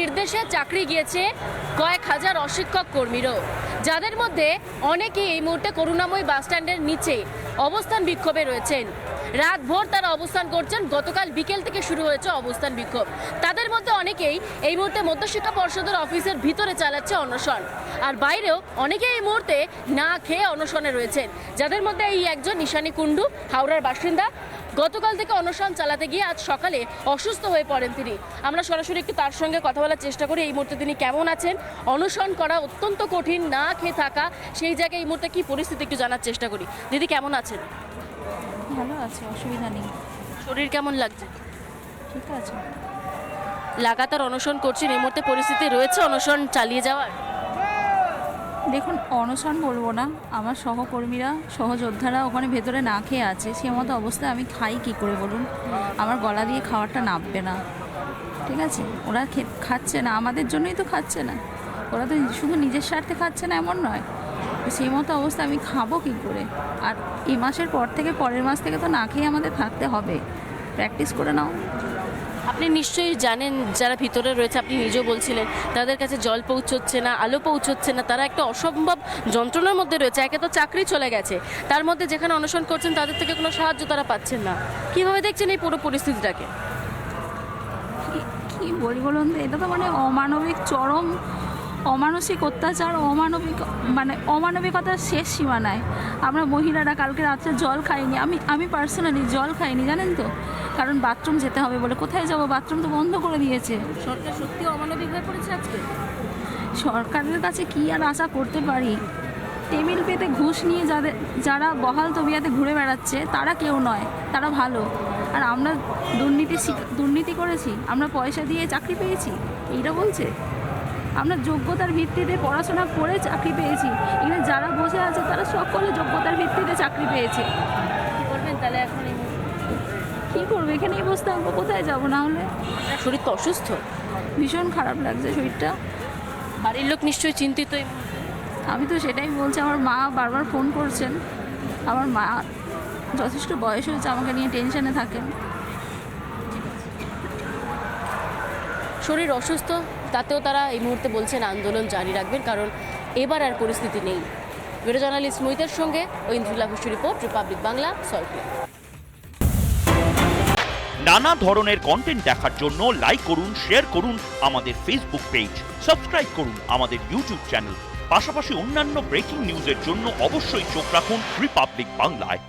নির্দেশে চাকরি গিয়েছে কয়েক হাজার অশিক্ষক কর্মীরও। যাদের মধ্যে অনেকেই এই মুহূর্তে করুণাময় বাস স্ট্যান্ডের নিচে অবস্থান বিক্ষোভে রয়েছেন। রাত ভোর তারা অবস্থান করছেন। গতকাল বিকেল থেকে শুরু হয়েছে অবস্থান বিক্ষোভ। তাদের মধ্যে অনেকেই এই মুহূর্তে মধ্যশিক্ষা পর্ষদের অফিসের ভিতরে চালাচ্ছে অনশন। আর বাইরেও অনেকে এই মুহূর্তে না খেয়ে অনশনে রয়েছেন। যাদের মধ্যে এই একজন নিশানি কুণ্ডু, হাওড়ার বাসিন্দা, গতকাল থেকে অনশন চালাতে গিয়ে আজ সকালে অসুস্থ হয়ে পড়েন তিনি। আমরা সরাসরি একটু তার সঙ্গে কথা বলার চেষ্টা করি। এই মুহূর্তে তিনি কেমন আছেন? অনশন করা অত্যন্ত কঠিন, না খেয়ে থাকা, সেই জায়গায় এই মুহূর্তে কি পরিস্থিতি একটু জানার চেষ্টা করি। দিদি, কেমন আছেন? ভালো আছে অসুবিধা নেই। শরীর কেমন লাগছে? ঠিক আছে। লাগাতার অনশন করছেন এই মুহূর্তে পরিস্থিতি রয়েছে অনশন চালিয়ে যাওয়ার? দেখুন অনশন বলব না আমার সহকর্মীরা সহযোদ্ধারা ওখানে ভেতরে না খেয়ে আছে সে মতো অবস্থায় আমি খাই কি করে বলুন? আমার গলা দিয়ে খাবারটা নামবে না। ঠিক আছে? ওরা খে- খাচ্ছে না আমাদের জন্যই তো খাচ্ছে না। ওরা তো শুধু নিজের স্বার্থে খাচ্ছে না এমন নয়। সেই মতো অবস্থা আমি খাব কি করে? আর এই মাসের পর থেকে পরের মাস থেকে তো না খেয়ে আমাদের থাকতে হবে। প্র্যাকটিস করে নাও। আপনি নিশ্চয়ই জানেন যারা ভিতরে রয়েছে আপনি নিজেও বলছিলেন তাদের কাছে জল পৌঁছচ্ছে না আলো পৌঁছচ্ছে না তারা একটা অসম্ভব যন্ত্রণার মধ্যে রয়েছে একে তো চাকরি চলে গেছে। তার মধ্যে যেখানে অনশন করছেন তাদের থেকে কোনো সাহায্য তারা পাচ্ছেন না। কীভাবে দেখছেন এই পুরো পরিস্থিতিটাকে? কি- বলি বলুন এটা তো মানে অমানবিক চরম অমানসিক অত্যাচার অমানবিক মানে অমানবিকতার শেষ সীমানায়। আমরা মহিলারা কালকে রাত্রে জল খাইনি। আমি আমি পার্সোনালি জল খাইনি জানেন তো? কারণ বাথরুম যেতে হবে বলে। কোথায় যাব? বাথরুম তো বন্ধ করে দিয়েছে। সরকার সত্যি অমানবিক হয়ে পড়েছে আজকে? সরকারের কাছে কি আর আশা করতে পারি? টেবিল পেতে ঘুষ নিয়ে যাদের যারা বহাল তবিয়াতে ঘুরে বেড়াচ্ছে তারা কেউ নয় তারা ভালো। আর আমরা দুর্নীতি দুর্নীতি করেছি আমরা পয়সা দিয়ে চাকরি পেয়েছি এইটা বলছে? আমরা যোগ্যতার ভিত্তিতে পড়াশোনা করে চাকরি পেয়েছি। এখানে যারা বসে আছে তারা সকলে যোগ্যতার ভিত্তিতে চাকরি পেয়েছে। কি করবেন তাহলে এখন? কী করব? এখানেই বসে থাকব কোথায় যাব না হলে? শরীর তো অসুস্থ? ভীষণ খারাপ লাগছে শরীরটা। বাড়ির লোক নিশ্চয়ই চিন্তিত আমি তো সেটাই বলছি আমার মা বারবার ফোন করছেন। আমার মা যথেষ্ট বয়স হয়েছে আমাকে নিয়ে টেনশনে থাকেন। শরীর অসুস্থ? তাতেও তারা এই মুহূর্তে বলছেন আন্দোলন জারি রাখবেন, কারণ এবার আর পরিস্থিতি নেই। ভিডিও জার্নালিস্ট মহিতের সঙ্গে ঐন্দ্রিলা ঘোষ রিপোর্ট রিপাবলিক বাংলা সল্টলেক নানা ধরনের কন্টেন্ট দেখার জন্য লাইক করুন শেয়ার করুন আমাদের ফেসবুক পেজ সাবস্ক্রাইব করুন আমাদের ইউটিউব চ্যানেল পাশাপাশি অন্যান্য ব্রেকিং নিউজের জন্য অবশ্যই চোখ রাখুন রিপাবলিক বাংলায়